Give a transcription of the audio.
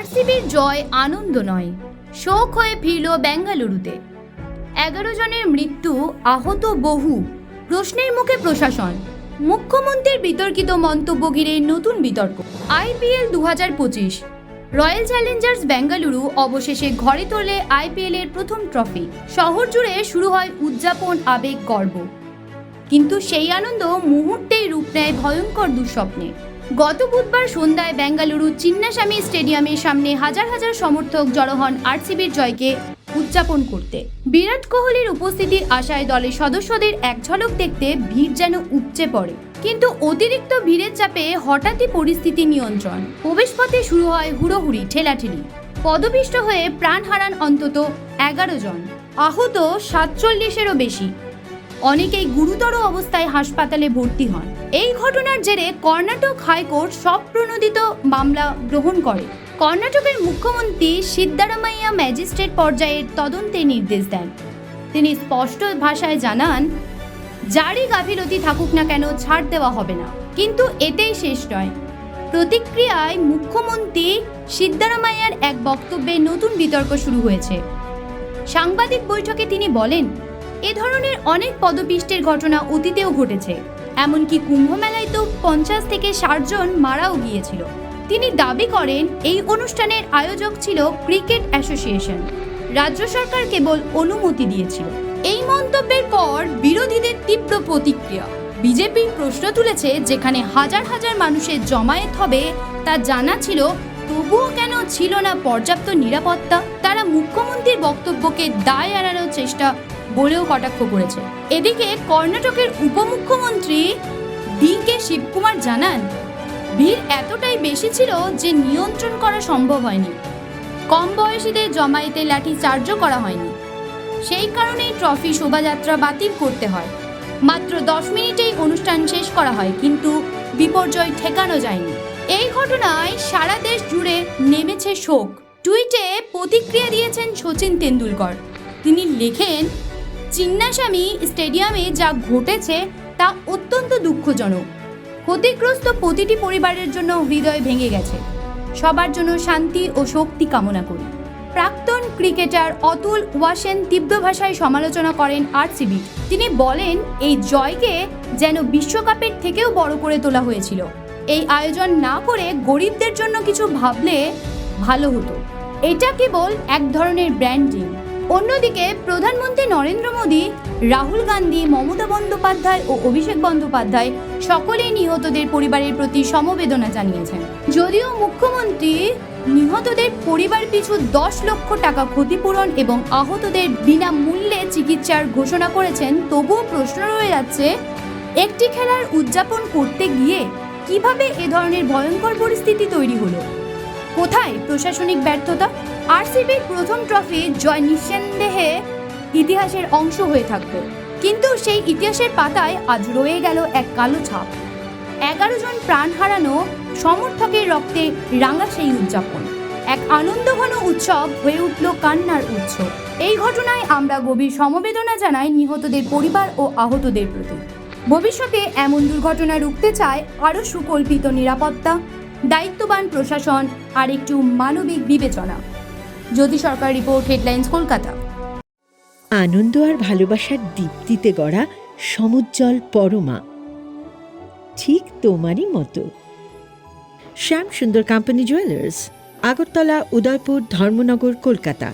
আরসিবির জয় আনন্দ নয়, শোক হয়ে ফিরল বেঙ্গালুরুতে। এগারো জনের মৃত্যু আহত বহু, প্রশ্নের মুখে প্রশাসন। মুখ্যমন্ত্রীর বিতর্কিত মন্তব্য ঘিরে নতুন বিতর্ক। আইপিএল দু হাজার পঁচিশ, রয়্যাল চ্যালেঞ্জার্স বেঙ্গালুরু অবশেষে ঘরে তোলে আইপিএল এর প্রথম ট্রফি। শহর জুড়ে শুরু হয় উদযাপন আবেগ গর্ব। কিন্তু সেই আনন্দ মুহূর্তেই রূপ নেয় ভয়ঙ্কর দুঃস্বপ্নে। গত বুধবার সন্ধ্যায় বেঙ্গালুরু চিন্নাস্বামী স্টেডিয়ামের সামনে হাজার হাজার সমর্থক জড়ো হন আরসিবির জয়কে উদযাপন করতে। বিরাট কোহলির উপস্থিতির আশায় দলের সদস্যদের এক ঝলক দেখতে ভিড় যেন উপচে পড়ে। কিন্তু অতিরিক্ত ভিড়ের চাপে হঠাৎই পরিস্থিতি নিয়ন্ত্রণ। প্রবেশপথে শুরু হয় হুড়োহুড়ি, ঠেলাঠেলি। পদপিষ্ট হয়ে প্রাণ হারান অন্তত এগারো জন। আহত সাতচল্লিশেরও বেশি। অনেকেই গুরুতর অবস্থায় হাসপাতালে ভর্তি হন। এই ঘটনার জেরে কর্ণাটক হাইকোর্ট প্রণোদিত মামলা গ্রহণ করে। কর্ণাটকের মুখ্যমন্ত্রী সিদ্দারামাইয়া ম্যাজিস্ট্রেট পর্যায়ের তদন্তে নির্দেশ দেন। তিনি স্পষ্ট ভাষায় জানান, যারই গাফিলতি থাকুক না কেন ছাড় দেওয়া হবে না। কিন্তু এতেই শেষ নয়। প্রতিক্রিয়ায় মুখ্যমন্ত্রী সিদ্দারামাইয়ার এক বক্তব্যে নতুন বিতর্ক শুরু হয়েছে। সাংবাদিক বৈঠকে তিনি বলেন এ ধরনের অনেক পদপিষ্টের ঘটনা অতীতেও ঘটেছে। এমনকি কুম্ভ মেলায় তো পঞ্চাশ থেকে ষাট জন মারাও গিয়েছিল। তিনি দাবি করেন, এই অনুষ্ঠানের আয়োজক ছিল ক্রিকেট অ্যাসোসিয়েশন। রাজ্য সরকার কেবল অনুমতি দিয়েছিল। এই মন্তব্যের পর বিরোধীদের তীব্র প্রতিক্রিয়া। বিজেপি প্রশ্ন তুলেছে, যেখানে হাজার হাজার মানুষের জমায়েত হবে, তা জানা ছিল তবুও কেন ছিল না পর্যাপ্ত নিরাপত্তা? তারা মুখ্যমন্ত্রীর বক্তব্যকে দায় এড়ানোর চেষ্টা বলেও কটাক্ষ করেছে। এদিকে কর্ণাটকের উপমুখ্যমন্ত্রী ডি কে শিবকুমার জানান, ভিড় এতটাই বেশি ছিল যে নিয়ন্ত্রণ করা সম্ভব হয়নি। কম বয়সীদের জমায়েতে লাঠি চার্জও করা হয়নি। সেই কারণেই ট্রফি শোভাযাত্রা বাতিল করতে হয়। মাত্র দশ মিনিটেই অনুষ্ঠান শেষ করা হয়, কিন্তু বিপর্যয় ঠেকানো যায়নি। এই ঘটনায় সারা দেশ জুড়ে নেমেছে শোক। টুইটে প্রতিক্রিয়া দিয়েছেন সচিন তেন্ডুলকর। তিনি লেখেন, চিন্নাস্বামী স্টেডিয়ামে যা ঘটেছে তা অত্যন্ত দুঃখজনক। ক্ষতিগ্রস্ত প্রতিটি পরিবারের জন্য হৃদয় ভেঙে গেছে। সবার জন্য শান্তি ও শক্তি কামনা করি। প্রাক্তন ক্রিকেটার অতুল ওয়াসেন তীব্র ভাষায় সমালোচনা করেন আরসিবি। তিনি বলেন, এই জয়কে যেন বিশ্বকাপের থেকেও বড় করে তোলা হয়েছিল। এই আয়োজন না করে গরিবদের জন্য কিছু ভাবলে ভালো হতো। এটা কেবল এক ধরনের ব্র্যান্ডিং অন্যদিকে প্রধানমন্ত্রী নরেন্দ্র মোদী, রাহুল গান্ধী, মমতা বন্দ্যোপাধ্যায় ও অভিষেক বন্দ্যোপাধ্যায় সকলেই নিহতদের পরিবারের প্রতি সমবেদনা জানিয়েছেন। যদিও মুখ্যমন্ত্রী নিহতদের পরিবার পিছু দশ লক্ষ টাকা ক্ষতিপূরণ এবং আহতদের বিনামূল্যে চিকিৎসার ঘোষণা করেছেন, তবুও প্রশ্ন রয়ে যাচ্ছে, একটি খেলার উদযাপন করতে গিয়ে কীভাবে এ ধরনের ভয়ঙ্কর পরিস্থিতি তৈরি হলো? কোথায় প্রশাসনিক ব্যর্থতা? আরসিবির প্রথম ট্রফি জয় নিঃসন্দেহে ইতিহাসের অংশ হয়ে থাকবে। কিন্তু সেই ইতিহাসের পাতায় আজ রয়ে গেল এক কালো ছাপ। এগারো জন প্রাণ হারানো সমর্থকের রক্তে রাঙা সেই উদযাপন। এক আনন্দঘন উৎসব হয়ে উঠল কান্নার উৎসব এই ঘটনায় আমরা গভীর সমবেদনা জানাই নিহতদের পরিবার ও আহতদের প্রতি। ভবিষ্যতে এমন দুর্ঘটনা রুখতে চায় আরও সুকল্পিত নিরাপত্তা, দায়িত্ববান প্রশাসন আর একটু মানবিক বিবেচনা। Jyoti Sarkar report, headlines, Kolkata. আনন্দ আর ভালোবাসার দীপ্তিতে গড়া সমুজ্জ্বল পরমা। ঠিক তোমারই মতো। Shyam Sundar company jewellers Agartala, Udaipur, Dharmanagar, Kolkata.